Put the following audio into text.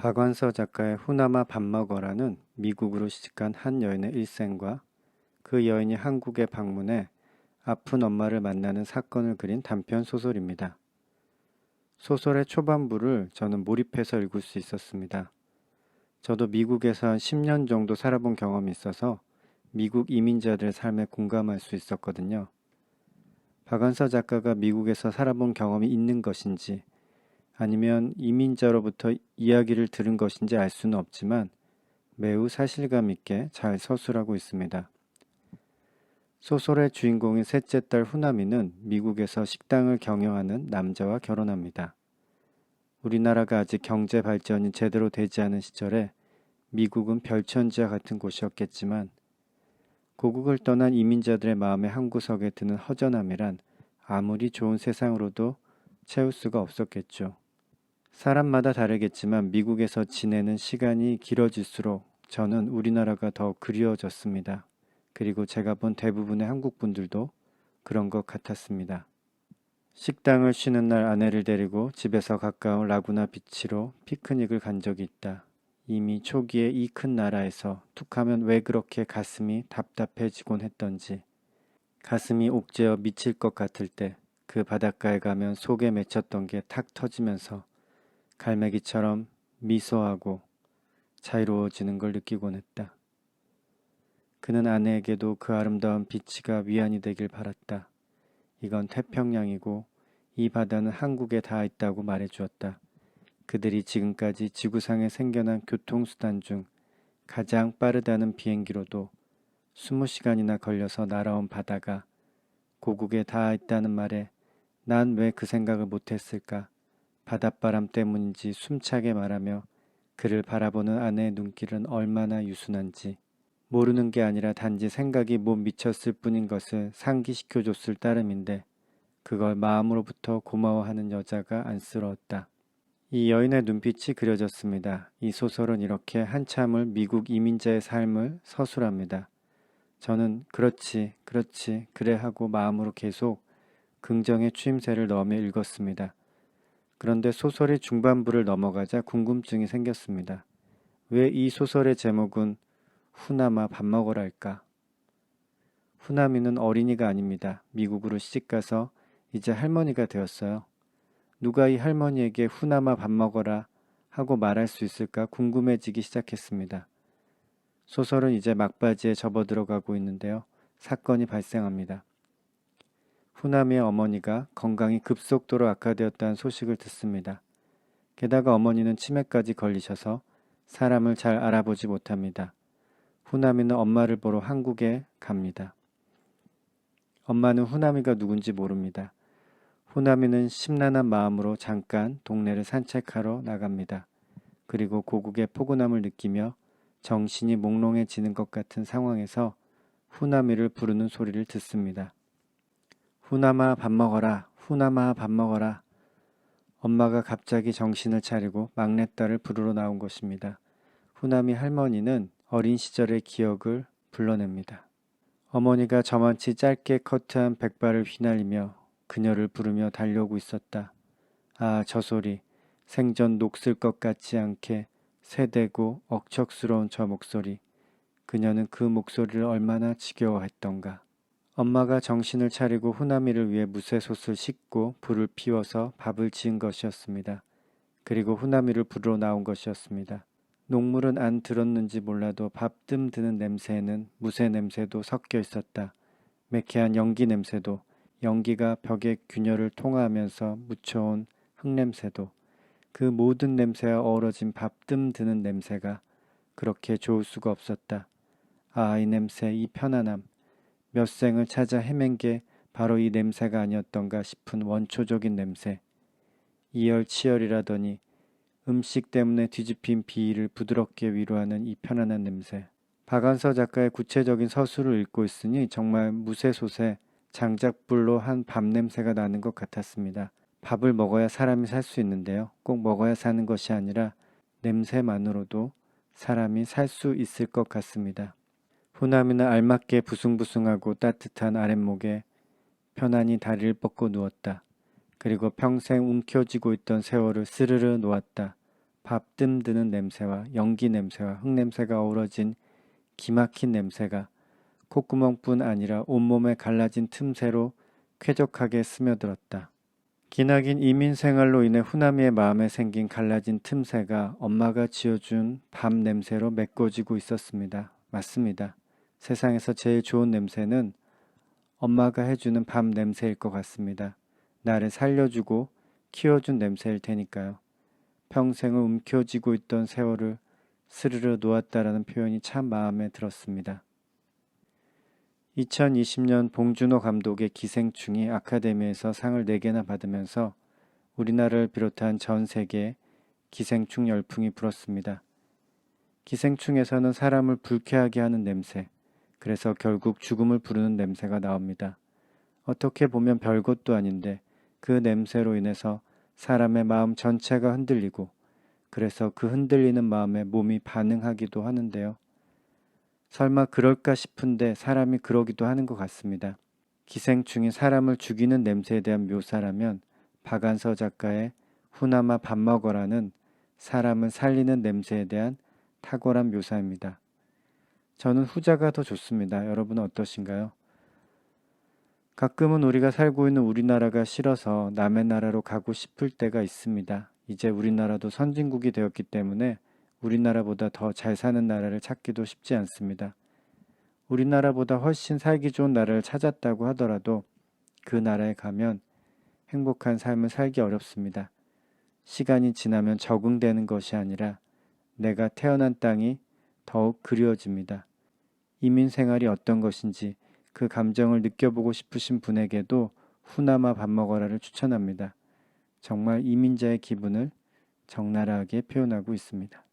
박완서 작가의 후나마 밥 먹어라는 미국으로 시집간 한 여인의 일생과 그 여인이 한국에 방문해 아픈 엄마를 만나는 사건을 그린 단편 소설입니다. 소설의 초반부를 저는 몰입해서 읽을 수 있었습니다. 저도 미국에서 한 10년 정도 살아본 경험이 있어서 미국 이민자들의 삶에 공감할 수 있었거든요. 박완서 작가가 미국에서 살아본 경험이 있는 것인지 아니면 이민자로부터 이야기를 들은 것인지 알 수는 없지만 매우 사실감 있게 잘 서술하고 있습니다. 소설의 주인공인 셋째 딸 후나미는 미국에서 식당을 경영하는 남자와 결혼합니다. 우리나라가 아직 경제 발전이 제대로 되지 않은 시절에 미국은 별천지와 같은 곳이었겠지만 고국을 떠난 이민자들의 마음의 한 구석에 드는 허전함이란 아무리 좋은 세상으로도 채울 수가 없었겠죠. 사람마다 다르겠지만 미국에서 지내는 시간이 길어질수록 저는 우리나라가 더 그리워졌습니다. 그리고 제가 본 대부분의 한국 분들도 그런 것 같았습니다. 식당을 쉬는 날 아내를 데리고 집에서 가까운 라구나 비치로 피크닉을 간 적이 있다. 이미 초기에 이 큰 나라에서 툭하면 왜 그렇게 가슴이 답답해지곤 했던지 가슴이 옥죄어 미칠 것 같을 때 그 바닷가에 가면 속에 맺혔던 게 탁 터지면서 갈매기처럼 미소하고 자유로워지는 걸 느끼곤 했다. 그는 아내에게도 그 아름다운 비치가 위안이 되길 바랐다. 이건 태평양이고 이 바다는 한국에 닿아 있다고 말해 주었다. 그들이 지금까지 지구상에 생겨난 교통수단 중 가장 빠르다는 비행기로도 20시간이나 걸려서 날아온 바다가 고국에 닿아 있다는 말에 난 왜 그 생각을 못했을까? 바닷바람 때문인지 숨차게 말하며 그를 바라보는 아내의 눈길은 얼마나 유순한지 모르는 게 아니라 단지 생각이 못 미쳤을 뿐인 것을 상기시켜줬을 따름인데 그걸 마음으로부터 고마워하는 여자가 안쓰러웠다. 이 여인의 눈빛이 그려졌습니다. 이 소설은 이렇게 한참을 미국 이민자의 삶을 서술합니다. 저는 그렇지, 그렇지, 그래 하고 마음으로 계속 긍정의 추임새를 넣으며 읽었습니다. 그런데 소설의 중반부를 넘어가자 궁금증이 생겼습니다. 왜 이 소설의 제목은 후나마 밥 먹으랄까? 후나미는 어린이가 아닙니다. 미국으로 시집가서 이제 할머니가 되었어요. 누가 이 할머니에게 후나마 밥 먹어라 하고 말할 수 있을까 궁금해지기 시작했습니다. 소설은 이제 막바지에 접어들어가고 있는데요. 사건이 발생합니다. 후나미의 어머니가 건강이 급속도로 악화되었다는 소식을 듣습니다. 게다가 어머니는 치매까지 걸리셔서 사람을 잘 알아보지 못합니다. 후나미는 엄마를 보러 한국에 갑니다. 엄마는 후나미가 누군지 모릅니다. 후나미는 심란한 마음으로 잠깐 동네를 산책하러 나갑니다. 그리고 고국의 포근함을 느끼며 정신이 몽롱해지는 것 같은 상황에서 후나미를 부르는 소리를 듣습니다. 후나마 밥 먹어라. 후나마 밥 먹어라. 엄마가 갑자기 정신을 차리고 막내딸을 부르러 나온 것입니다. 후나미 할머니는 어린 시절의 기억을 불러냅니다. 어머니가 저만치 짧게 커트한 백발을 휘날리며 그녀를 부르며 달려오고 있었다. 아, 저 소리. 생전 녹슬 것 같지 않게 세대고 억척스러운 저 목소리. 그녀는 그 목소리를 얼마나 지겨워했던가. 엄마가 정신을 차리고 후나미를 위해 무쇠솥을 씻고 불을 피워서 밥을 지은 것이었습니다. 그리고 후나미를 부르러 나온 것이었습니다. 녹물은 안 들었는지 몰라도 밥뜸 드는 냄새에는 무쇠 냄새도 섞여 있었다. 매캐한 연기 냄새도 연기가 벽의 균열을 통하면서 묻혀온 흙냄새도 그 모든 냄새와 어우러진 밥뜸 드는 냄새가 그렇게 좋을 수가 없었다. 아, 이 냄새, 이 편안함. 몇 생을 찾아 헤맨 게 바로 이 냄새가 아니었던가 싶은 원초적인 냄새. 이열치열이라더니 음식 때문에 뒤집힌 비위를 부드럽게 위로하는 이 편안한 냄새. 박안서 작가의 구체적인 서술을 읽고 있으니 정말 무쇠솥에 장작불로 한 밥 냄새가 나는 것 같았습니다. 밥을 먹어야 사람이 살 수 있는데요. 꼭 먹어야 사는 것이 아니라 냄새만으로도 사람이 살 수 있을 것 같습니다. 후나미는 알맞게 부숭부숭하고 따뜻한 아랫목에 편안히 다리를 뻗고 누웠다. 그리고 평생 움켜쥐고 있던 세월을 스르르 놓았다. 밥 뜸드는 냄새와 연기 냄새와 흙냄새가 어우러진 기막힌 냄새가 콧구멍뿐 아니라 온몸에 갈라진 틈새로 쾌적하게 스며들었다. 기나긴 이민 생활로 인해 후나미의 마음에 생긴 갈라진 틈새가 엄마가 지어준 밥 냄새로 메꿔지고 있었습니다. 맞습니다. 세상에서 제일 좋은 냄새는 엄마가 해주는 밥 냄새일 것 같습니다. 나를 살려주고 키워준 냄새일 테니까요. 평생을 움켜쥐고 있던 세월을 스르르 놓았다라는 표현이 참 마음에 들었습니다. 2020년 봉준호 감독의 기생충이 아카데미에서 상을 4개나 받으면서 우리나라를 비롯한 전 세계에 기생충 열풍이 불었습니다. 기생충에서는 사람을 불쾌하게 하는 냄새, 그래서 결국 죽음을 부르는 냄새가 나옵니다. 어떻게 보면 별것도 아닌데 그 냄새로 인해서 사람의 마음 전체가 흔들리고 그래서 그 흔들리는 마음에 몸이 반응하기도 하는데요. 설마 그럴까 싶은데 사람이 그러기도 하는 것 같습니다. 기생충이 사람을 죽이는 냄새에 대한 묘사라면 박안서 작가의 후나마 밥 먹어라는 사람을 살리는 냄새에 대한 탁월한 묘사입니다. 저는 후자가 더 좋습니다. 여러분은 어떠신가요? 가끔은 우리가 살고 있는 우리나라가 싫어서 남의 나라로 가고 싶을 때가 있습니다. 이제 우리나라도 선진국이 되었기 때문에 우리나라보다 더 잘 사는 나라를 찾기도 쉽지 않습니다. 우리나라보다 훨씬 살기 좋은 나라를 찾았다고 하더라도 그 나라에 가면 행복한 삶을 살기 어렵습니다. 시간이 지나면 적응되는 것이 아니라 내가 태어난 땅이 더욱 그리워집니다. 이민 생활이 어떤 것인지 그 감정을 느껴보고 싶으신 분에게도 후나마 밥 먹어라를 추천합니다. 정말 이민자의 기분을 적나라하게 표현하고 있습니다.